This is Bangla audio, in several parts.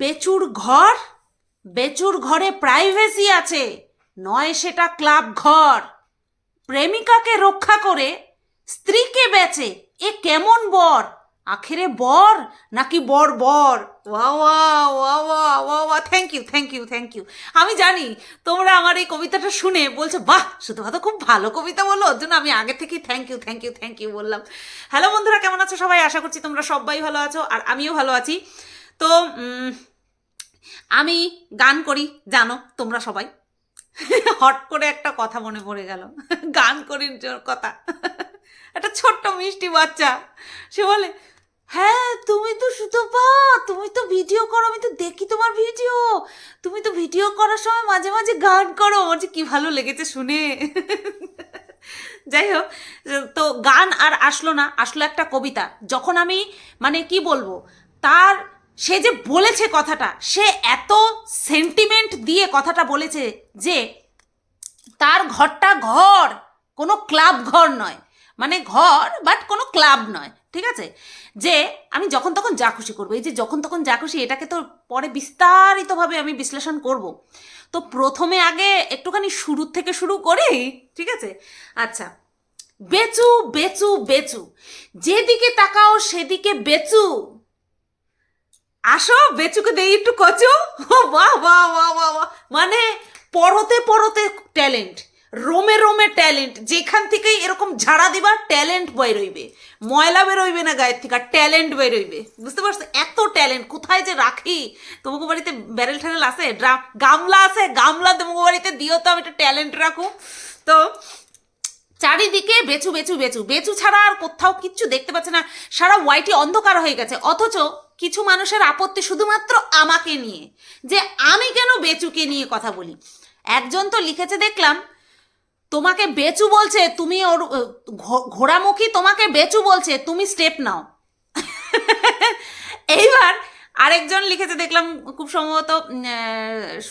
বেচুর ঘর? বেচুর ঘরে প্রাইভেসি আছে, নয় সেটা ক্লাব ঘর। প্রেমিকাকে রক্ষা করে স্ত্রীকে বেচে, এ কেমন বর? আখেরে বর নাকি বর বর? ওয়া thank you thank you thank you আমি জানি তোমরা আমার এই কবিতাটা শুনে বলছো, বাহ শুধু তো খুব ভালো কবিতা বলো। ওর জন্য আমি আগে থেকেই thank you thank you thank you বললাম। হ্যালো বন্ধুরা, কেমন আছো সবাই? আশা করছি তোমরা সবাই ভালো আছো, আর আমিও ভালো আছি। তো আমি গান করি, জানো, তোমরা সবাই। হট করে একটা কথা মনে পড়ে গেল। গান করি কথা। একটা ছোট্ট মিষ্টি বাচ্চা। সে বলে হ্যাঁ তুমি তো সুতপা তুমি তো ভিডিও করো, আমি তো দেখি তোমার ভিডিও। তুমি তো ভিডিও করার সময় মাঝে মাঝে গান করো। আমার যে কি ভালো লেগেছে শুনে। যাই হোক, তো গান আর আসলো না, আসলো একটা কবিতা। যখন আমি মানে কি বলব, তার সে যে বলেছে কথাটা, সে এত সেন্টিমেন্ট দিয়ে কথাটা বলেছে যে তার ঘরটা ঘর, কোনো ক্লাব ঘর নয়। মানে ঘর বাট কোনো ক্লাব নয়, ঠিক আছে? যে আমি যখন তখন যা খুশি করব। এই যে যখন তখন যা খুশি, এটাকে তো পরে বিস্তারিতভাবে আমি বিশ্লেষণ করব। তো প্রথমে আগে একটুখানি শুরু থেকে শুরু করি, ঠিক আছে? আচ্ছা বেচু বেচু বেচু। যেদিকে তাকাও, সেদিকে বেচু। আসো, বেচুকে দেই একটু কচু। বাহ বাহ বাহ বাহ বাহ। মানে পরতে পরতে ট্যালেন্ট রোমে রোমে ট্যালেন্ট যেখান থেকেই এরকম ঝাড়া দিবার ট্যালেন্ট বেরোইবে ময়লা বেরোইবে না গায়ের থেকে ট্যালেন্ট বেরোইবে বুঝতে পারছ? এত ট্যালেন্ট কোথায় যে রাখি? তোমাকে বাড়িতে ব্যারেল ট্যারেল আছে? ড্রাম গামলা আছে? গামলা তোমাকে বাড়িতে দিও তো, আমি একটা ট্যালেন্ট রাখো। তো, চারিদিকে বেচু বেচু বেচু। বেচু ছাড়া আর কোথাও কিচ্ছু দেখতে পাচ্ছে না। সারা ওয়াইটি অন্ধকার হয়ে গেছে। অথচ কিছু মানুষের আপত্তি শুধুমাত্র আমাকে নিয়ে, যে আমি কেন বেচুকে নিয়ে কথা বলি? একজন তো লিখেছে, দেখলাম, তোমাকে বেচু বলছে, তুমি ওর ঘোড়ামুখী তোমাকে বেচু বলছে, তুমি স্টেপ নাও। এইবার আরেকজন লিখেছে, দেখলাম খুব সম্ভবত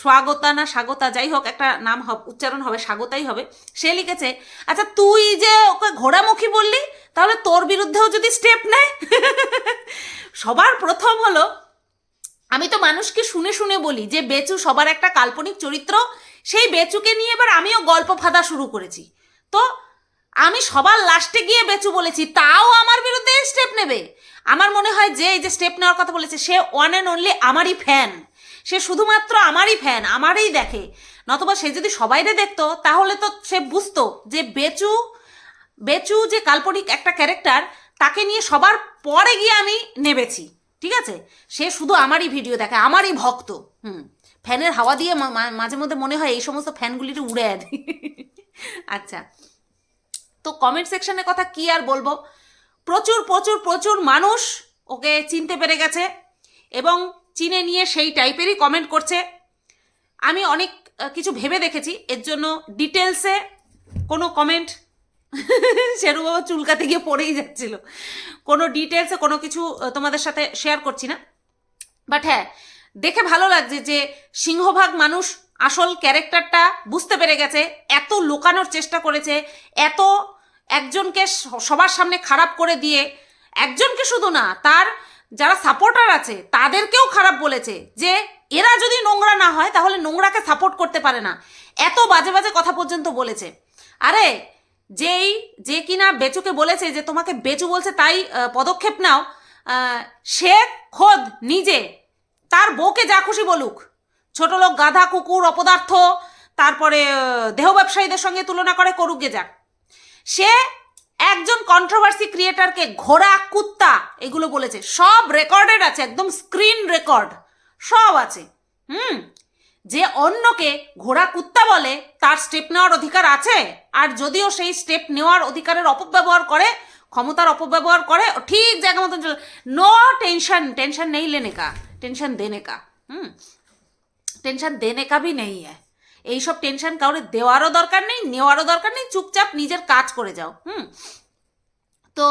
স্বাগতা না স্বাগতা, যাই হোক, একটা নাম উচ্চারণ হবে, স্বাগতাই হবে। সে লিখেছে আচ্ছা তুই যে ওকে ঘোড়ামুখী বললি, তাহলে তোর বিরুদ্ধেও যদি স্টেপ নেয়? সবার প্রথম হলো, আমি তো মানুষকে শুনে শুনে বলি যে বেচু সবার একটা কাল্পনিক চরিত্র, সেই বেচুকে নিয়ে এবার আমিও গল্প ফাঁদা শুরু করেছি। তো আমি সবার লাস্টে গিয়ে বেচু বলেছি, তাও আমার বিরুদ্ধে স্টেপ নেবে? আমার মনে হয় যে এই যে স্টেপ নেওয়ার কথা বলেছে, সে ওয়ান অ্যান্ড অনলি আমারই ফ্যান সে শুধুমাত্র আমারই ফ্যান আমারই দেখে। নতবা সে যদি সবাইরে দেখতো, তাহলে তো সে বুঝতো যে বেচু বেচু যে কাল্পনিক একটা ক্যারেক্টার তাকে নিয়ে সবার পরে গিয়ে আমি নেবেছি। ঠিক আছে? সে শুধু আমারই ভিডিও দেখে, আমারই ভক্ত। হুম। ফ্যানের হাওয়া দিয়ে মাঝে মধ্যে মনে হয় এই সমস্ত ফ্যানগুলির উড়ে দিই আচ্ছা। তো কমেন্ট সেকশনের কথা কি আর বলব? প্রচুর প্রচুর প্রচুর মানুষ ওকে চিনতে পেরে গেছে এবং চিনে নিয়ে সেই টাইপেরই কমেন্ট করছে। আমি অনেক কিছু ভেবে দেখেছি, এর জন্য ডিটেলসে কোনো কমেন্ট বাবা চুলকাতে গিয়ে পড়েই যাচ্ছিল। কোনো ডিটেলসে কোনো কিছু তোমাদের সাথে শেয়ার করছি না। বাট হ্যাঁ দেখে ভালো লাগছে যে সিংহভাগ মানুষ আসল ক্যারেক্টারটা বুঝতে পেরে গেছে, এত লুকানোর চেষ্টা করেছে, এত একজনকে সবার সামনে খারাপ করে দিয়ে একজনকে শুধু না, তার যারা সাপোর্টার আছে, তাদেরকেও খারাপ বলেছে যে এরা যদি নোংরা না হয়, তাহলে নোংরাকে সাপোর্ট করতে পারে না। এত বাজে বাজে কথা পর্যন্ত বলেছে। আরে, যেই, যে কিনা বেচুকে বলেছে যে তোমাকে বেচু বলছে তাই পদক্ষেপ নাও সে খোদ নিজে, তার বউকে যা খুশি বলুক। ছোট লোক গাধা, কুকুর, অপদার্থ, তারপরে দেহ ব্যবসায়ীদের সঙ্গে তুলনা করে করুক গে যাক। সে একজন কন্ট্রোভার্সি ক্রিয়েটারকে ঘোড়া, কুত্তা এগুলো বলেছে। সব রেকর্ডেড আছে, একদম স্ক্রিন রেকর্ড সব আছে। হুম? যে অন্যকে ঘোড়া, কুত্তা বলে, তার স্টেপ নেওয়ার অধিকার আছে? আর যদিও সেই স্টেপ নেওয়ার অধিকারের অপব্যবহার করে, ক্ষমতার অপব্যবহার করে ঠিক জায়গা মতন চলে নো টেনশন টেনশন নেই লেনে কা টেনশন দেনে কা হুম? টেনশন দেনে কা ভি নেই হ্যায় এইসব টেনশন কাউরে দেওয়ারও দরকার নেই, নেওয়ারও দরকার নেই, চুপচাপ নিজের কাজ করে যাও, হুম? তো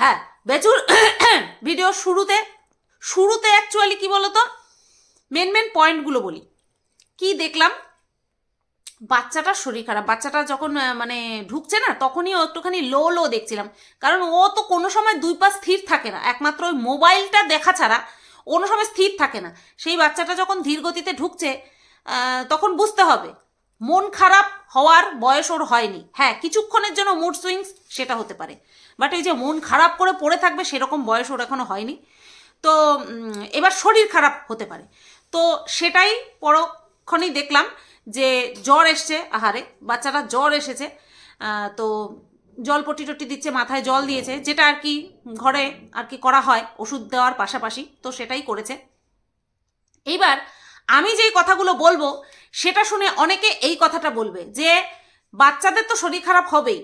হ্যাঁ বেচুর, ভিডিও শুরুতে শুরুতে অ্যাকচুয়ালি কি বলতো? মেন মেন পয়েন্টগুলো বলি। কি দেখলাম? বাচ্চাটার শরীর খারাপ, বাচ্চাটা যখন মানে ঢুকছে না, তখনই একটুখানি লো লো দেখছিলাম। কারণ ও তো কোনো সময় দুই পা স্থির থাকে না, একমাত্র ওই মোবাইলটা দেখা ছাড়া, কোনো সময় স্থির থাকে না। সেই বাচ্চাটা যখন ধীর গতিতে ঢুকছে তখন বুঝতে হবে। মন খারাপ হওয়ার বয়স ওর হয়নি। হ্যাঁ কিছুক্ষণের জন্য মুড সুইংস সেটা হতে পারে। বাট এই যে মন খারাপ করে পড়ে থাকবে সেরকম বয়স ওর এখনও হয়নি। তো এবার শরীর খারাপ হতে পারে। তো সেটাই পরক্ষণেই দেখলাম যে জ্বর এসছে, আহারে, বাচ্চারা জ্বর এসেছে। তো জল পটি টটি দিচ্ছে, মাথায় জল দিয়েছে, যেটা আর কি ঘরে আর কি করা হয়, ওষুধ দেওয়ার পাশাপাশি, তো সেটাই করেছে। এইবার আমি যেই কথাগুলো বলব, সেটা শুনে অনেকে এই কথাটা বলবে যে, বাচ্চাদের তো শরীর খারাপ হবেই।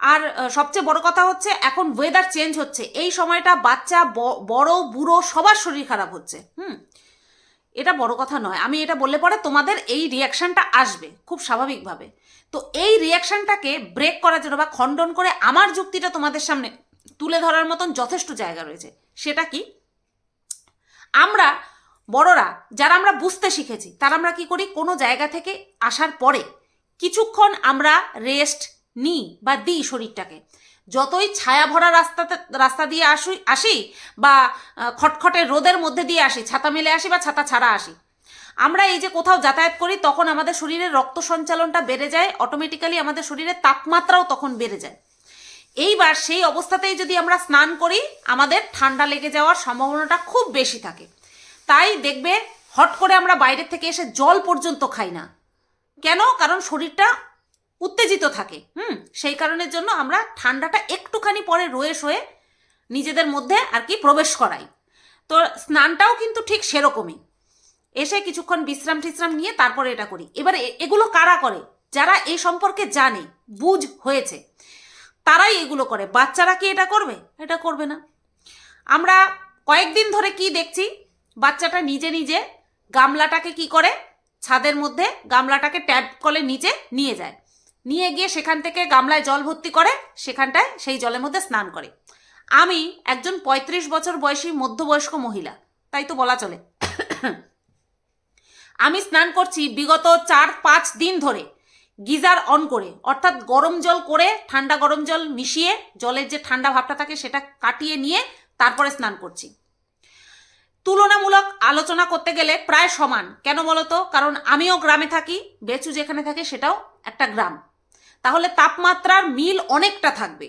আর সবচেয়ে বড় কথা হচ্ছে, এখন ওয়েদার চেঞ্জ হচ্ছে। এই সময়টা বাচ্চা বড়, বুড়ো সবার শরীর খারাপ হচ্ছে। হুম? এটা বড় কথা নয়। আমি এটা বললে পরে তোমাদের এই রিয়াকশানটা আসবে, খুব স্বাভাবিকভাবে। তো এই রিয়াকশনটাকে ব্রেক করার জন্য বা খণ্ডন করে আমার যুক্তিটা তোমাদের সামনে তুলে ধরার মতন যথেষ্ট জায়গা রয়েছে। সেটা কি? আমরা বড়রা, যারা আমরা বুঝতে শিখেছি, তারা আমরা কি করি? কোনো জায়গা থেকে আসার পরে কিছুক্ষণ আমরা রেস্ট নিই বা দিই শরীরটাকে। যতই ছায়া ভরা রাস্তাতে, রাস্তা দিয়ে আসি আসি বা খটখটে রোদের মধ্যে দিয়ে আসি, ছাতা মেলে আসি বা ছাতা ছাড়া আসি। আমরা এই যে কোথাও যাতায়াত করি, তখন আমাদের শরীরের রক্ত সঞ্চালনটা বেড়ে যায় অটোমেটিক্যালি আমাদের শরীরের তাপমাত্রাও তখন বেড়ে যায়। এইবার সেই অবস্থাতেই যদি আমরা স্নান করি, আমাদের ঠান্ডা লেগে যাওয়ার সম্ভাবনাটা খুব বেশি থাকে। তাই দেখবে হট করে আমরা বাইরের থেকে এসে জল পর্যন্ত খাই না। কেন? কারণ শরীরটা উত্তেজিত থাকে। হুম? সেই কারণের জন্য আমরা ঠান্ডাটা একটুখানি পরে রয়ে শয়ে নিজেদের মধ্যে আর কি প্রবেশ করাই। তো স্নানটাও কিন্তু ঠিক সেরকমই। এসে কিছুক্ষণ বিশ্রাম টিশ্রাম নিয়ে তারপরে এটা করি। এবারে এগুলো কারা করে? যারা এই সম্পর্কে জানে, বুঝ হয়েছে, তারাই এগুলো করে। বাচ্চারা কি এটা করবে? এটা করবে না। আমরা কয়েকদিন ধরে কি দেখছি? বাচ্চাটা নিজে নিজে গামলাটাকে কি করে? ছাদের মধ্যে গামলাটাকে ট্যাপ কলে নিচে নিয়ে যায়। নিয়ে গিয়ে সেখান থেকে গামলায় জল ভর্তি করে, সেখানটায় সেই জলের মধ্যে স্নান করে। আমি একজন পঁয়ত্রিশ বছর বয়সী মধ্যবয়স্ক মহিলা, তাই তো বলা চলে। আমি স্নান করছি বিগত চার পাঁচ দিন ধরে। গিজার অন করে, অর্থাৎ গরম জল করে, ঠান্ডা গরম জল মিশিয়ে, জলের যে ঠান্ডা ভাবটা থাকে সেটা কাটিয়ে নিয়ে তারপরে স্নান করছি। তুলনামূলক আলোচনা করতে গেলে প্রায় সমান। কেন বলতো? কারণ আমিও গ্রামে থাকি, বেচু যেখানে থাকে সেটাও একটা গ্রাম। তাহলে তাপমাত্রার মিল অনেকটা থাকবে।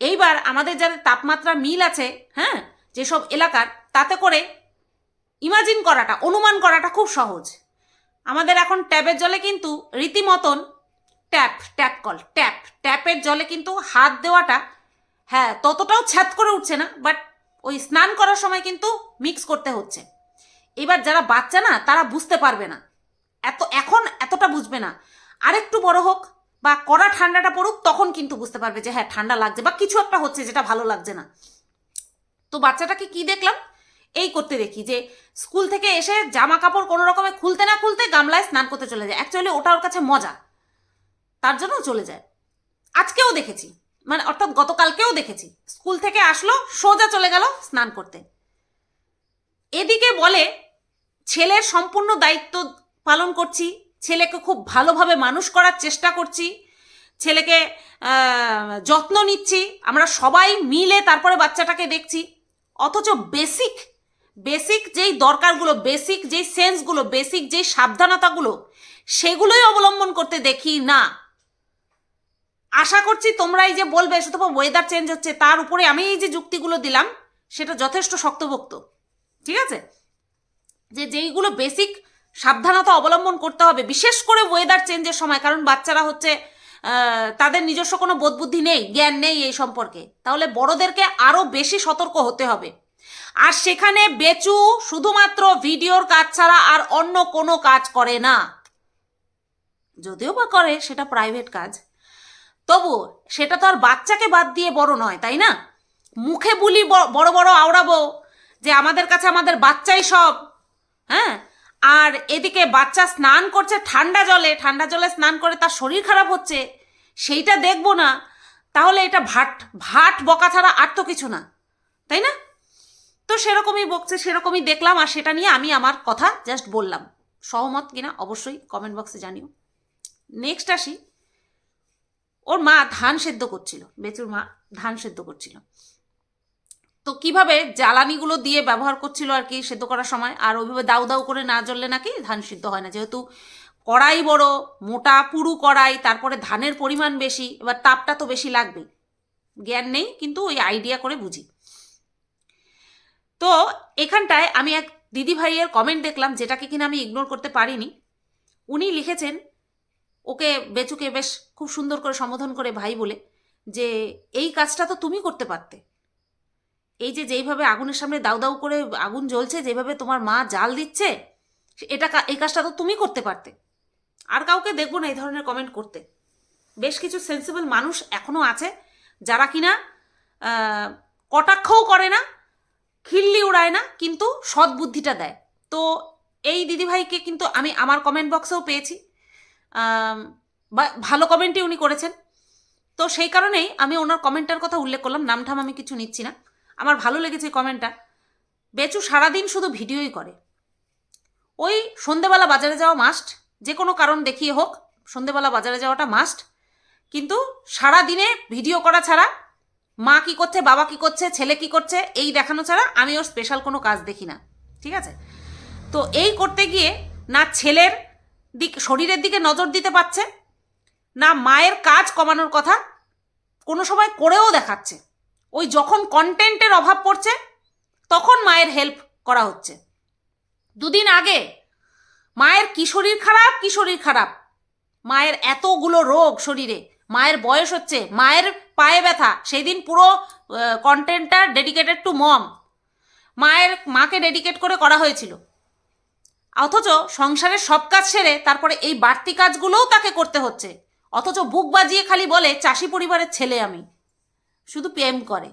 এইবার আমাদের যাদের তাপমাত্রা মিল আছে হ্যাঁ যেসব এলাকার, তাতে করে ইমাজিন করাটা, অনুমান করাটা খুব সহজ। আমাদের এখন ট্যাপের জলে কিন্তু রীতিমতন ট্যাপ ট্যাপ কল, ট্যাপ, ট্যাপের জলে কিন্তু হাত দেওয়াটা হ্যাঁ ততটাও ছ্যাদ করে উঠছে না, বাট ওই স্নান করার সময় কিন্তু মিক্স করতে হচ্ছে। এবার যারা বাচ্চা না, তারা বুঝতে পারবে না। এত, এখন এতটা বুঝবে না। আরেকটু বড় হোক বা কড়া ঠান্ডাটা পড়ুক, তখন কিন্তু বুঝতে পারবে যে হ্যাঁ ঠান্ডা লাগছে বা কিছু একটা হচ্ছে যেটা ভালো লাগছে না। তো বাচ্চাটাকে কি দেখলাম? এই করতে দেখি যে, স্কুল থেকে এসে জামা কাপড় কোনো রকমে খুলতে না খুলতে গামলায় স্নান করতে চলে যায়। অ্যাকচুয়ালি ওটা ওর কাছে মজা। তার জন্য চলে যায়। আজকেও দেখেছি। মানে অর্থাৎ গতকালকেও দেখেছি। স্কুল থেকে আসলো, সোজা চলে গেল স্নান করতে। এদিকে বলে, ছেলের সম্পূর্ণ দায়িত্ব পালন করছি, ছেলেকে খুব ভালোভাবে মানুষ করার চেষ্টা করছি, ছেলেকে যত্ন নিচ্ছি, আমরা সবাই মিলে তারপরে বাচ্চাটাকে দেখছি। অথচ বেসিক বেসিক যেই দরকারগুলো বেসিক যেই সেন্সগুলো বেসিক যেই সাবধানতাগুলো, সেগুলোই অবলম্বন করতে দেখি না। আশা করছি তোমরা এই যে বলবে শুধু ওয়েদার চেঞ্জ হচ্ছে, তার উপরে আমি এই যে যুক্তিগুলো দিলাম, সেটা যথেষ্ট শক্তভক্ত। ঠিক আছে? যে যেইগুলো বেসিক সাবধানতা অবলম্বন করতে হবে, বিশেষ করে ওয়েদার চেঞ্জের সময়, কারণ বাচ্চারা হচ্ছে তাদের নিজস্ব কোনো বোধবুদ্ধি নেই, জ্ঞান নেই এই সম্পর্কে। তাহলে বড়দেরকে আরও বেশি সতর্ক হতে হবে। আর সেখানে বেচু শুধুমাত্র ভিডিওর কাজ ছাড়া আর অন্য কোনো কাজ করে না। যদিও বা করে, সেটা প্রাইভেট কাজ। তবু সেটা তো আর বাচ্চাকে বাদ দিয়ে বড় নয়, তাই না? মুখে বুলি বড় বড় আওড়াবো যে আমাদের কাছে আমাদের বাচ্চাই সব হ্যাঁ? আর এদিকে বাচ্চা স্নান করছে ঠান্ডা জলে ঠান্ডা জলে স্নান করে তার শরীর খারাপ হচ্ছে, সেইটা দেখব না, তাহলে এটা ভাট ভাট বকা ছাড়া আর তো কিছু না, তাই না? তো সেরকমই বকছে, সেরকমই দেখলাম, আর সেটা নিয়ে আমি আমার কথা জাস্ট বললাম। সহমত কিনা অবশ্যই কমেন্ট বক্সে জানিও। নেক্সট আসি। ওর মা ধান সেদ্ধ করছিল, বেচুর মা ধান সেদ্ধ করছিল। তো কীভাবে জ্বালানিগুলো দিয়ে ব্যবহার করছিল আর কি সেদ্ধ করার সময়? আর ওইভাবে দাউ দাউ করে না জ্বললে নাকি ধান সিদ্ধ হয় না। যেহেতু কড়াই বড়, মোটা পুরু কড়াই, তারপরে ধানের পরিমাণ বেশি, এবার তাপটা তো বেশি লাগবেই। জ্ঞান নেই, কিন্তু ওই আইডিয়া করে বুঝি। তো এখানটায় আমি এক দিদি ভাইয়ের কমেন্ট দেখলাম, যেটাকে কিনা আমি ইগনোর করতে পারিনি। উনি লিখেছেন ওকে বেচুকে বেশ খুব সুন্দর করে সম্বোধন করে ভাই বলে যে, এই কাজটা তো তুমি করতে পারতে। এই যে যেইভাবে আগুনের সামনে দাউ দাউ করে আগুন জ্বলছে, যেভাবে তোমার মা জাল দিচ্ছে, এটা এই কাজটা তো তুমি করতে পারতে। আর কাউকে দেখব না এই ধরনের কমেন্ট করতে। বেশ কিছু সেন্সিবল মানুষ এখনও আছে যারা কিনা কটাক্ষও করে না, খিল্লি উড়ায় না, কিন্তু সৎ বুদ্ধিটা দেয়। তো এই দিদিভাইকে কিন্তু আমি আমার কমেন্ট বক্সেও পেয়েছি। বা ভালো কমেন্টই উনি করেছেন। তো সেই কারণেই আমি ওনার কমেন্টটার কথা উল্লেখ করলাম, নামঠাম আমি কিছু নিচ্ছি না। আমার ভালো লেগেছে এই কমেন্টটা বেচু সারাদিন শুধু ভিডিওই করে। ওই সন্ধেবেলা বাজারে যাওয়া মাস্ট যে কোনো কারণ দেখিয়ে হোক, সন্ধেবেলা বাজারে যাওয়াটা মাস্ট কিন্তু সারা দিনে ভিডিও করা ছাড়া, মা কি করছে, বাবা কি করছে, ছেলে কি করছে, এই দেখানো ছাড়া আমি ওর স্পেশাল কোনো কাজ দেখি না। ঠিক আছে? তো এই করতে গিয়ে না ছেলের দিক শরীরের দিকে নজর দিতে পারছে। না, মায়ের কাজ কমানোর কথা কোনো সময় করেও দেখাচ্ছে। ওই যখন কন্টেন্টের অভাব পড়ছে, তখন মায়ের হেল্প করা হচ্ছে। দুদিন আগে, মায়ের কি শরীর খারাপ, কি শরীর খারাপ? মায়ের এতগুলো রোগ শরীরে। মায়ের বয়স হচ্ছে, মায়ের পায়ে ব্যথা। সেই দিন পুরো কন্টেন্টটা ডেডিকেটেড টু মম মায়ের মাকে ডেডিকেট করে করা হয়েছিল। অথচ সংসারের সব কাজ সেরে তারপরে এই বাড়তি কাজগুলোও তাকে করতে হচ্ছে? অথচ বুক বাজিয়ে খালি বলে, চাষি পরিবারের ছেলে আমি। শুধু প্রেম করে।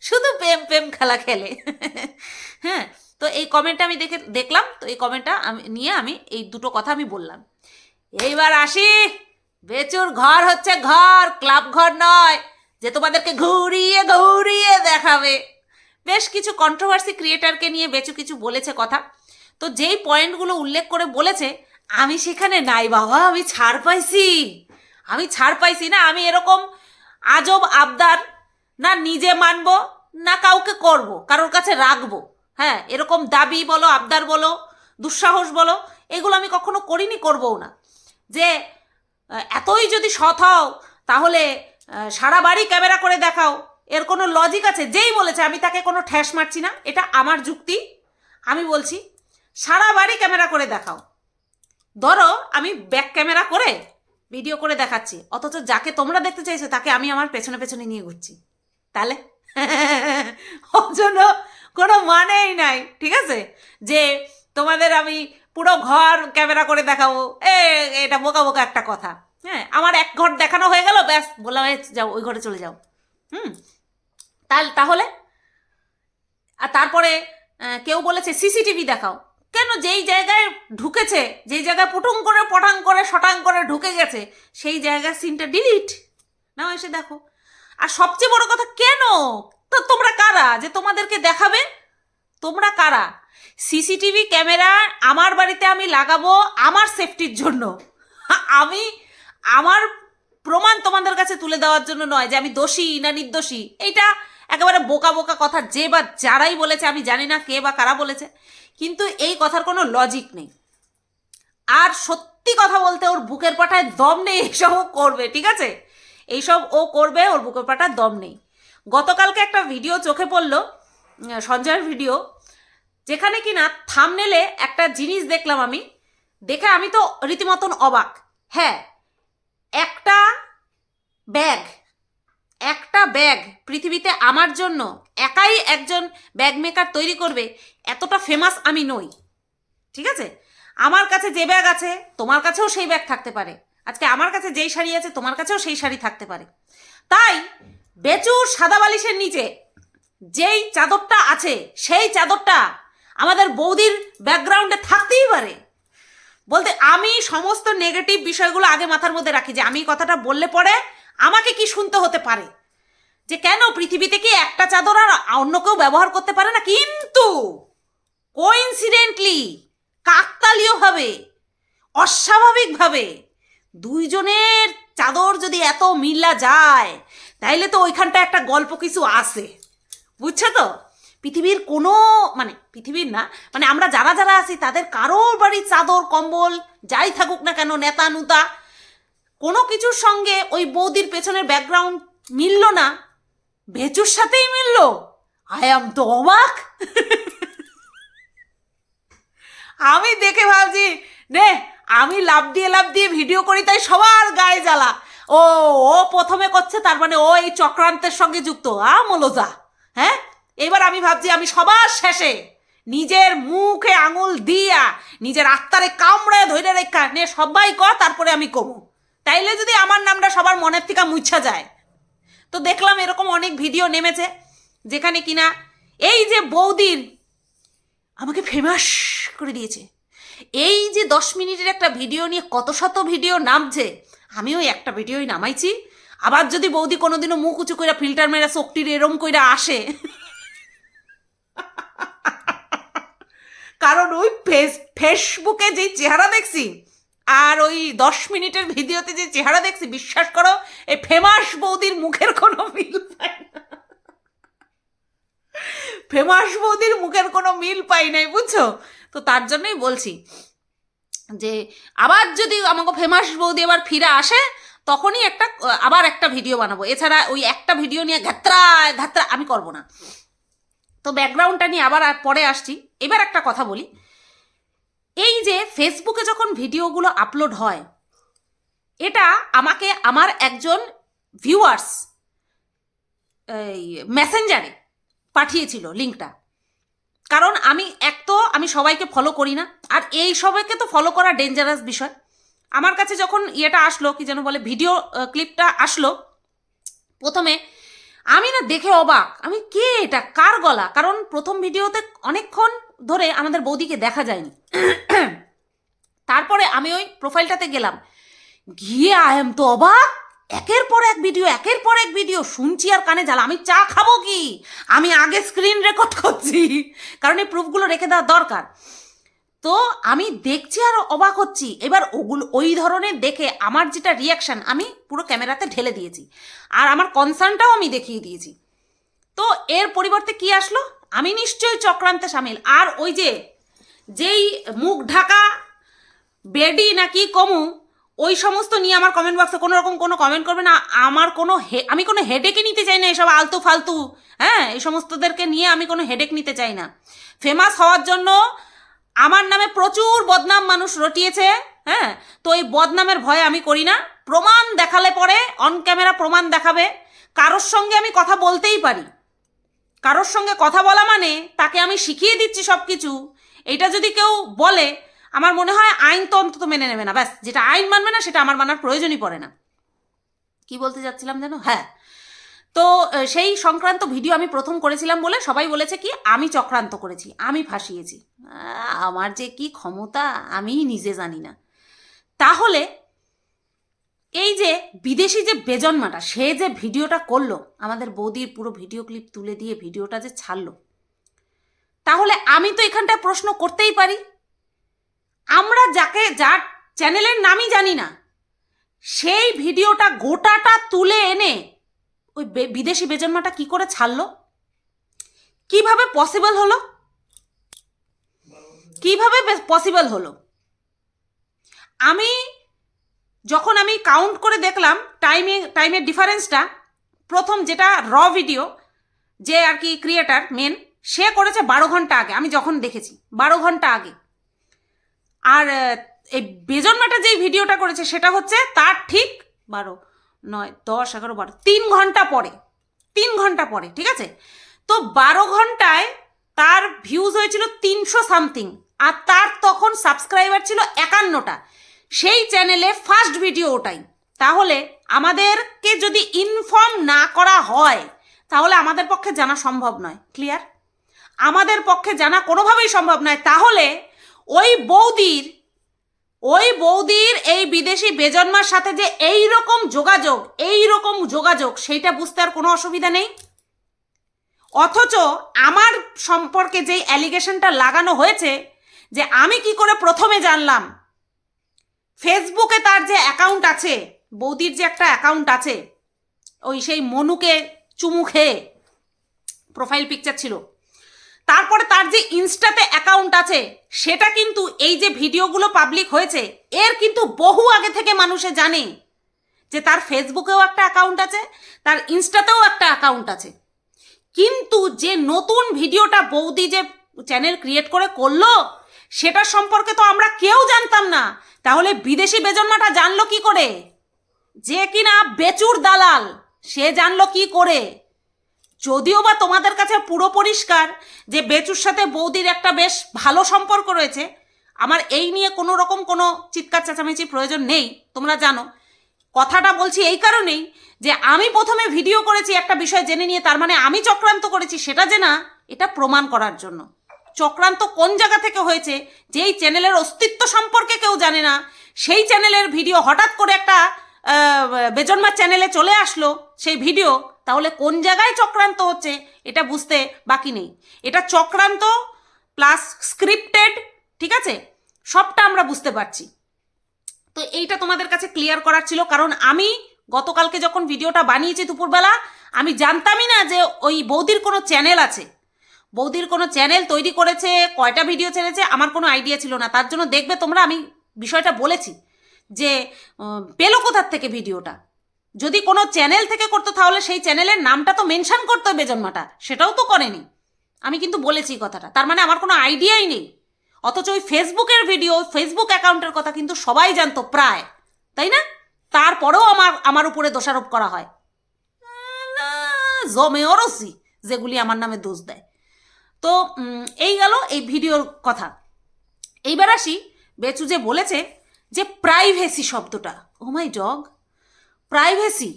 শুধু প্রেম প্রেম খেলা খেলে। হ্যাঁ তো এই কমেন্টটা আমি দেখে, দেখলাম। তো এই কমেন্টটা আমি, নিয়ে আমি এই দুটো কথা আমি বললাম। এইবার আসি। বেচুর ঘর হচ্ছে ঘর, ক্লাব ঘর নয়, যে তোমাদেরকে ঘুরিয়ে ঘুরিয়ে দেখাবে। বেশ কিছু কন্ট্রোভার্সি ক্রিয়েটারকে নিয়ে বেচু কিছু বলেছে কথা। তো যেই পয়েন্টগুলো উল্লেখ করে বলেছে, আমি সেখানে নাই বাবা, আমি ছাড় পাইছি। আমি ছাড় পাইছি না, আমি এরকম আজব আবদার না নিজে মানব, না কাউকে করব, কারোর কাছে রাখব। হ্যাঁ এরকম দাবি বলো, আবদার বলো, দুঃসাহস বলো, এগুলো আমি কখনো করিনি, করবও না। যে এতই যদি সৎ হও, তাহলে সারা বাড়ি ক্যামেরা করে দেখাও। এর কোনো লজিক আছে? যেই বলেছে, আমি তাকে কোনো ঠ্যাস মারছি না, এটা আমার যুক্তি। আমি বলছি সারা বাড়ি ক্যামেরা করে দেখাও। ধরো, আমি ব্যাক ক্যামেরা করে ভিডিও করে দেখাচ্ছি, অথচ যাকে তোমরা দেখতে চাইছো তাকে আমি আমার পেছনে পেছনে নিয়ে ঘুরছি। তাহলে জন্য কোনো মানেই নাই, ঠিক আছে? যে তোমাদের আমি পুরো ঘর ক্যামেরা করে দেখাবো, এ, এটা বোকা বোকা একটা কথা। হ্যাঁ আমার এক ঘর দেখানো হয়ে গেল, ব্যাস, বললাম "এই যাও, ওই ঘরে চলে যাও। হুম, তাহলে তাহলে, আর তারপরে কেউ বলেছে, সিসিটিভি দেখাও। কেন যেই জায়গায় ঢুকেছে, যেই জায়গায় পুটুং করে, পটাং করে শটাং করে ঢুকে গেছে, সেই জায়গার সিনটা ডিলিট নাও এসে দেখো। আর সবচেয়ে বড় কথা, কেন? তো তোমরা কারা? যে তোমাদেরকে দেখাবে? তোমরা কারা? সিসিটিভি ক্যামেরা আমার বাড়িতে আমি লাগাবো আমার সেফটির জন্য। আমি আমার প্রমাণ তোমাদের কাছে তুলে দেওয়ার জন্য নয় যে আমি দোষী না নির্দোষী। এইটা একেবারে বোকা বোকা কথা, যে বা যারাই বলেছে আমি জানি না কে বা কারা বলেছে। কিন্তু এই কথার কোনো লজিক নেই। আর সত্যি কথা বলতে ওর বুকের পাটায় দম নেই, এইসব ও করবে, ঠিক আছে? এইসব ও করবে, ওর বুকের পাটায় দম নেই। গতকালকে একটা ভিডিও চোখে পড়ল সঞ্জয়ের ভিডিও যেখানে কিনা থামনেলে একটা জিনিস দেখলাম আমি। দেখে আমি তো রীতিমতন অবাক। হ্যাঁ একটা ব্যাগ একটা ব্যাগ পৃথিবীতে আমার জন্য একাই একজন ব্যাগ মেকার তৈরি করবে, এতটা ফেমাস আমি নই। ঠিক আছে? আমার কাছে যে ব্যাগ আছে, তোমার কাছেও সেই ব্যাগ থাকতে পারে। আজকে আমার কাছে যেই শাড়ি আছে, তোমার কাছেও সেই শাড়ি থাকতে পারে। তাই বেচুর সাদা বালিশের নিচে যেই চাদরটা আছে, সেই চাদরটা আমাদের বৌদির ব্যাকগ্রাউন্ডে থাকতেই পারে। বলতে আমি সমস্ত নেগেটিভ বিষয়গুলো আগে মাথার মধ্যে রাখি যে আমি কথাটা বললে পরে আমাকে কি শুনতে হতে পারে? যে কেন পৃথিবীতে কি একটা চাদর আর অন্য কেউ ব্যবহার করতে পারে না? কিন্তু কোইন্সিডেন্টলি কাকতালীয়ভাবে অস্বাভাবিকভাবে দুইজনের চাদর যদি এত মিলা যায়, তাইলে তো ওইখানটা একটা গল্প কিছু আছে। বুঝছ তো? পৃথিবীর কোনো মানে পৃথিবীর না মানে আমরা যারা যারা আছি, তাদের কারোর বাড়ির চাদর, কম্বল, যাই থাকুক না কেন, নেতা, নুতা কোনো কিছুর সঙ্গে ওই বৌদির পেছনের ব্যাকগ্রাউন্ড মিলল না। ভেচুর সাথেই মিলল। আই আম তো অবাক আমি দেখে ভাবছি, নে, আমি লাভ দিয়ে লাভ দিয়ে ভিডিও করি, তাই সবার গায়ে জ্বালা। ও ও প্রথমে করছে, তার মানে ও এই চক্রান্তের সঙ্গে যুক্ত। আ, মলোজা। হ্যাঁ? এবার আমি ভাবছি, আমি সবার শেষে নিজের মুখে আঙুল দিয়া, নিজের আত্মারে কামড়ে ধরে রেখা, নে, সবাই কর তারপরে আমি কমু। তাইলে যদি আমার নামটা সবার মনের থেকে মুছা যায়। তো দেখলাম এরকম অনেক ভিডিও নেমেছে, যেখানে কিনা এই যে বৌদির আমাকে ফেমাস করে দিয়েছে। এই যে দশ মিনিটের একটা ভিডিও নিয়ে কত শত ভিডিও নামছে, আমিও একটা ভিডিওই নামাইছি। আবার যদি বৌদি কোনোদিনও মুখ উঁচু কইরা ফিল্টার মেরা চোখটির এরম কইরা আসে। কারণ ওই ফেস ফেসবুকে যে চেহারা দেখছি আর ওই দশ মিনিটের ভিডিওতে যে চেহারা দেখছি, বিশ্বাস করো, এই ফেমাস বৌদির মুখের কোনো মিল পাই না। ফেমাস বৌদির মুখের কোনো মিল পাই নাই, বুঝছ? তো তার জন্যই বলছি যে, আবার যদি আমাকে ফেমাস বৌদি আবার ফিরে আসে, তখনই একটা, আবার একটা ভিডিও বানাবো। এছাড়া ওই একটা ভিডিও নিয়ে ঘাত্রা ঘাত্রা আমি করব না। তো ব্যাকগ্রাউন্ডটা নিয়ে আবার আর পরে আসছি। এবার একটা কথা বলি। এই যে ফেসবুকে যখন ভিডিওগুলো আপলোড হয়, এটা আমাকে আমার একজন ভিউয়ার্স এই মেসেঞ্জারে পাঠিয়েছিল লিঙ্কটা কারণ আমি এক তো আমি সবাইকে ফলো করি না, আর এই সবাইকে তো ফলো করা ডেঞ্জারাস বিষয়। আমার কাছে যখন ইয়েটা আসলো, কি যেন বলে ভিডিও ক্লিপটা আসলো, প্রথমে আমি না দেখে অবাক। আমি, কে এটা? কার গলা? কারণ প্রথম ভিডিওতে অনেকক্ষণ ধরে আমাদের বৌদিকে দেখা যায়নি। তারপরে আমি ওই প্রোফাইলটাতে গেলাম। গিয়ে আই এম তো অবাক। একের পর এক ভিডিও একের পর এক ভিডিও শুনছি আর কানে জ্বালা। আমি চা খাব কি? আমি আগে স্ক্রিন রেকর্ড করছি। কারণ এই প্রুফগুলো রেখে দেওয়া দরকার। তো আমি দেখছি আর অবাক হচ্ছি। এবার ওগুলো, ওই ধরনের দেখে আমার যেটা রিয়াকশান আমি পুরো ক্যামেরাতে ঢেলে দিয়েছি। আর আমার কনসার্নটাও আমি দেখিয়ে দিয়েছি। তো এর পরিবর্তে কি আসলো? আমি নিশ্চয়ই চক্রান্তে সামিল। আর ওই যে, যেই মুখ ঢাকা, বেডি নাকি কমু, ওই সমস্ত নিয়ে আমার কমেন্ট বক্সে কোনো রকম কোনো কমেন্ট করবে না। আমার কোনো হে, আমি কোনো হেডেকে নিতে চাই না এসব আলতু ফালতু হ্যাঁ? এই সমস্তদেরকে নিয়ে আমি কোনো হেডেক নিতে চাই না। ফেমাস হওয়ার জন্য আমার নামে প্রচুর বদনাম মানুষ রটিয়েছে হ্যাঁ? তো এই বদনামের ভয়ে আমি করি না। প্রমাণ দেখালে পরে অন ক্যামেরা প্রমাণ দেখাবে। কারোর সঙ্গে আমি কথা বলতেই পারি। কারোর সঙ্গে কথা বলা মানে তাকে আমি শিখিয়ে দিচ্ছি সব কিছু এটা যদি কেউ বলে, আমার মনে হয় আইন তো অন্তত মেনে নেবে না। ব্যাস, যেটা আইন মানবে না, সেটা আমার মানার প্রয়োজনই পড়ে না। কি বলতে যাচ্ছিলাম যেন? হ্যাঁ। তো সেই সংক্রান্ত ভিডিও আমি প্রথম করেছিলাম বলে সবাই বলেছে কি, আমি চক্রান্ত করেছি, আমি ফাঁসিয়েছি। আমার যে কি ক্ষমতা আমি নিজে জানি না। তাহলে এই যে বিদেশি যে বেজন্মাটা, সে যে ভিডিওটা করল, আমাদের বৌদির পুরো ভিডিও ক্লিপ তুলে দিয়ে ভিডিওটা যে ছাড়লো। তাহলে আমি তো এখানটায় প্রশ্ন করতেই পারি। আমরা যাকে, যার চ্যানেলের নামই জানি না, সেই ভিডিওটা গোটাটা তুলে এনে ওই বিদেশি বেজন্মাটা কি করে ছাড়লো? কীভাবে পসিবল হলো? কীভাবে পসিবল হলো? আমি যখন আমি কাউন্ট করে দেখলাম টাইমে টাইমের ডিফারেন্সটা প্রথম যেটা র ভিডিও যে আর কি ক্রিয়েটার মেন সে করেছে বারো ঘণ্টা আগে, আমি যখন দেখেছি, বারো ঘণ্টা আগে। আর এই বেজন্মাটা যেই ভিডিওটা করেছে, সেটা হচ্ছে তার ঠিক বারো, নয়, দশ, এগারো, বারো, তিন ঘণ্টা পরে, তিন ঘণ্টা পরে, ঠিক আছে? তো বারো ঘন্টায় তার ভিউজ হয়েছিল তিনশো সামথিং আর তার তখন সাবস্ক্রাইবার ছিল একান্নটা। সেই চ্যানেলে ফার্স্ট ভিডিও ওটাই। তাহলে আমাদেরকে যদি ইনফর্ম না করা হয়, তাহলে আমাদের পক্ষে জানা সম্ভব নয়। ক্লিয়ার আমাদের পক্ষে জানা কোনোভাবেই সম্ভব নয়। তাহলে ওই বৌদির ওই বৌদির এই বিদেশি বেজন্মার সাথে যে এই রকম যোগাযোগ এই রকম যোগাযোগ, সেইটা বুঝতে আর কোনো অসুবিধা নেই। অথচ আমার সম্পর্কে যেই অ্যালিগেশনটা লাগানো হয়েছে, যে আমি কি করে প্রথমে জানলাম ফেসবুকে তার যে অ্যাকাউন্ট আছে, বৌদির যে একটা অ্যাকাউন্ট আছে, ওই সেই মনুকে চুমু খেয়ে প্রোফাইল পিকচার ছিল। তারপরে তার যে ইনস্টাতে অ্যাকাউন্ট আছে, সেটা কিন্তু এই যে ভিডিওগুলো পাবলিক হয়েছে, এর কিন্তু বহু আগে থেকে মানুষে জানে যে তার ফেসবুকেও একটা অ্যাকাউন্ট আছে, তার ইনস্টাতেও একটা অ্যাকাউন্ট আছে। কিন্তু যে নতুন ভিডিওটা বৌদি যে চ্যানেল ক্রিয়েট করে করল সেটা সম্পর্কে তো আমরা কেউ জানতাম না তাহলে বিদেশি বেজন্মাটা জানলো কি করে? যে কিনা বেচুর দালাল, সে জানলো কি করে? যদিও বা তোমাদের কাছে পুরো পরিষ্কার যে বেচুর সাথে বৌদির একটা বেশ ভালো সম্পর্ক রয়েছে, আমার এই নিয়ে কোনো রকম কোনো চিৎকার চেঁচামেচির প্রয়োজন নেই, তোমরা জানো। কথাটা বলছি এই কারণেই যে আমি প্রথমে ভিডিও করেছি একটা বিষয় জেনে নিয়ে, তার মানে আমি চক্রান্ত করেছি সেটা যে না, এটা প্রমাণ করার জন্য। চক্রান্ত কোন জায়গা থেকে হয়েছে যেই চ্যানেলের অস্তিত্ব সম্পর্কে কেউ জানে না সেই চ্যানেলের ভিডিও হঠাৎ করে একটা আহ, বেজন্মার চ্যানেলে চলে আসলো সেই ভিডিও তাহলে কোন জায়গায় চক্রান্ত হচ্ছে এটা বুঝতে বাকি নেই। এটা চক্রান্ত প্লাস স্ক্রিপ্টেড ঠিক আছে? সবটা আমরা বুঝতে পারছি। তো এইটা তোমাদের কাছে ক্লিয়ার করার ছিল কারণ আমি গতকালকে যখন ভিডিওটা বানিয়েছি দুপুরবেলা আমি জানতামই না যে ওই বৌদির কোনো চ্যানেল আছে। বৌদির কোনো চ্যানেল তৈরি করেছে, কয়টা ভিডিও ছেড়েছে, আমার কোনো আইডিয়া ছিল না। তার জন্য দেখবে তোমরা, আমি বিষয়টা বলেছি যে পেল কোথার থেকে ভিডিওটা যদি কোনো চ্যানেল থেকে করতো, তাহলে সেই চ্যানেলের নামটা তো মেনশন করতো বেজন্মাটা সেটাও তো করেনি। আমি কিন্তু বলেছি কথাটা। তার মানে আমার কোনো আইডিয়াই নেই। অথচ ওই ফেসবুকের ভিডিও ফেসবুক অ্যাকাউন্টের কথা কিন্তু সবাই জানতো প্রায়। তাই না? তারপরেও আমার আমার উপরে দোষারোপ করা হয়। জমে অরসি যেগুলি আমার নামে দোষ দেয়। তো এই গেল এই ভিডিওর কথা। এইবার আসি বেচু যে বলেছে যে প্রাইভেসি শব্দটা। ও মাই ডগ প্রাইভেসি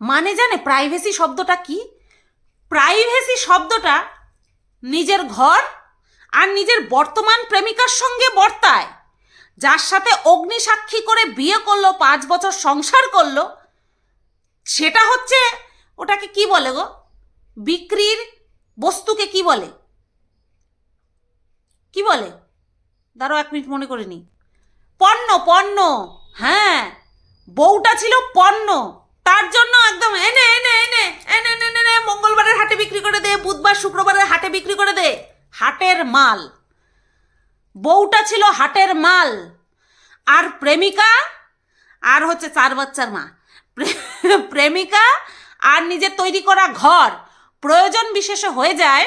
মানে জানে প্রাইভেসি শব্দটা কি? প্রাইভেসি শব্দটা নিজের ঘর আর নিজের বর্তমান প্রেমিকার সঙ্গে বর্তায়। যার সাথে অগ্নি সাক্ষী করে বিয়ে করল, পাঁচ বছর সংসার করল, সেটা হচ্ছে, ওটাকে কি বলে গো? বিক্রির বস্তুকে কি বলে? কি বলে? দাঁড়াও এক মিনিট মনে করে নি। পণ্য পণ্য। হ্যাঁ বউটা ছিল পণ্য। তার জন্য একদম এনে এনে এনে এনে এনে এনে মঙ্গলবারের হাটে বিক্রি করে দে, বুধবার, শুক্রবারের হাটে বিক্রি করে দে। হাটের মাল। বউটা ছিল হাটের মাল। আর প্রেমিকা, আর হচ্ছে চার বাচ্চার মা। প্রেমিকা আর নিজের তৈরি করা ঘর। প্রয়োজন বিশেষে হয়ে যায়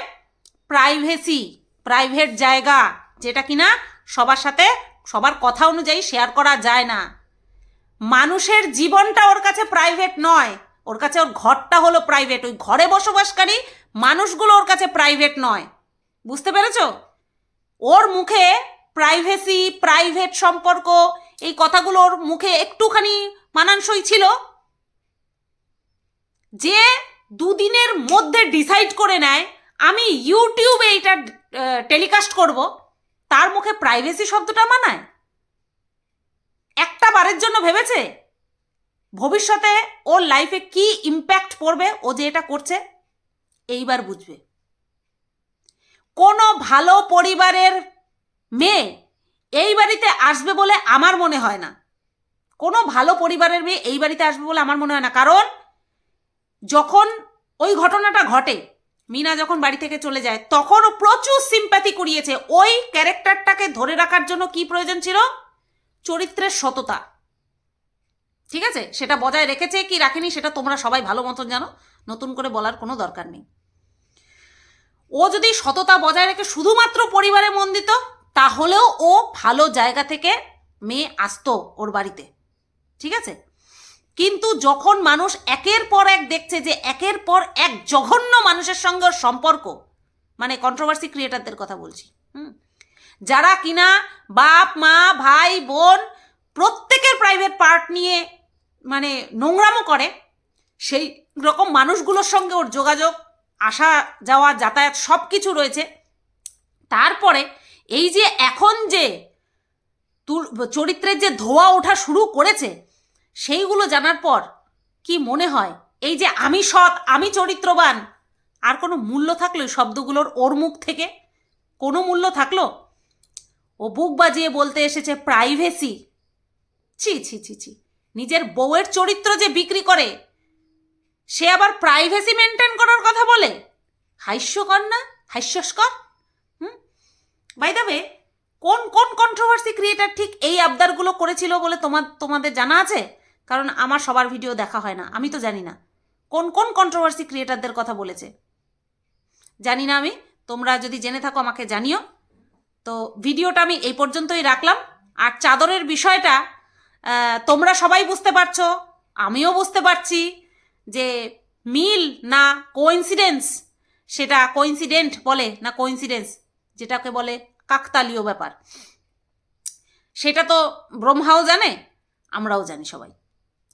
প্রাইভেসি প্রাইভেট জায়গা, যেটা কিনা সবার সাথে, সবার কথা অনুযায়ী শেয়ার করা যায় না। মানুষের জীবনটা ওর কাছে প্রাইভেট নয়, ওর কাছে ওর ঘরটা হলো প্রাইভেট ওই ঘরে বসবাসকারী মানুষগুলো ওর কাছে প্রাইভেট নয়। বুঝতে পেরেছ? ওর মুখে প্রাইভেসি প্রাইভেট সম্পর্ক, এই কথাগুলো ওর মুখে একটুখানি মানানসই ছিল। যে দুদিনের মধ্যে ডিসাইড করে নেয়, আমি ইউটিউবে এটা টেলিকাস্ট করব, তার মুখে প্রাইভেসি শব্দটা মানায়? একটা বারের জন্য ভেবেছে? ভবিষ্যতে ওর লাইফে কি ইম্প্যাক্ট পড়বে? ও যে এটা করছে, এইবার বুঝবে। কোনো ভালো পরিবারের মেয়ে এই বাড়িতে আসবে বলে আমার মনে হয় না। কোনো ভালো পরিবারের মেয়ে এই বাড়িতে আসবে বলে আমার মনে হয় না। কারণ যখন ওই ঘটনাটা ঘটে মিনা যখন বাড়ি থেকে চলে যায়, তখনও প্রচুর সিম্প্যাথি কুড়িয়েছে। ওই ক্যারেক্টারটাকে ধরে রাখার জন্য কি প্রয়োজন ছিল? চরিত্রের সততা। ঠিক আছে? সেটা বজায় রেখেছে কি রাখেনি সেটা তোমরা সবাই ভালো মতন জানো। নতুন করে বলার কোনো দরকার নেই। ও যদি সততা বজায় রেখে শুধুমাত্র পরিবারে মন দিত, তাহলেও ও ভালো জায়গা থেকে মেয়ে আসতো ওর বাড়িতে। ঠিক আছে? কিন্তু যখন মানুষ একের পর এক দেখছে যে একের পর এক জঘন্য মানুষের সঙ্গে সম্পর্ক মানে কন্ট্রোভার্সি ক্রিয়েটারদের কথা বলছি, হুম, যারা কিনা বাপ, মা, ভাই, বোন প্রত্যেকের প্রাইভেট পার্ট নিয়ে মানে নোংরামও করে, সেই রকম মানুষগুলোর সঙ্গে ওর যোগাযোগ, আসা, যাওয়া, যাতায়াত সব কিছু রয়েছে। তারপরে এই যে এখন যে চরিত্রের যে ধোয়া ওঠা শুরু করেছে সেইগুলো জানার পর কি মনে হয়? এই যে আমি সৎ, আমি চরিত্রবান, আর কোনো মূল্য থাকল শব্দগুলোর ওর মুখ থেকে? কোনো মূল্য থাকল? ও বুক বাজিয়ে বলতে এসেছে প্রাইভেসি ছি ছি ছি ছি। নিজের বউয়ের চরিত্র যে বিক্রি করে, সে আবার প্রাইভেসি মেনটেন করার কথা বলে? হাস্যকর না হাস্যস্কর? হুম? বাই ওয়ে কোন কোন কন্ট্রোভার্সি ক্রিয়েটার ঠিক এই আবদারগুলো করেছিল বলে তোমার তোমাদের জানা আছে? কারণ আমার সবার ভিডিও দেখা হয় না, আমি তো জানি না। কোন কোন কন্ট্রোভার্সি ক্রিয়েটারদের কথা বলেছে? জানি না আমি, তোমরা যদি জেনে থাকো আমাকে জানিও। তো ভিডিওটা আমি এই পর্যন্তই রাখলাম। আর চাদরের বিষয়টা তোমরা সবাই বুঝতে পারছ, আমিও বুঝতে পারছি যে মিল না কোইন্সিডেন্স সেটা কোইন্সিডেন্ট বলে না কোইন্সিডেন্স যেটাকে বলে কাকতালীয় ব্যাপার। সেটা তো ব্রহ্মাও জানে, আমরাও জানি সবাই।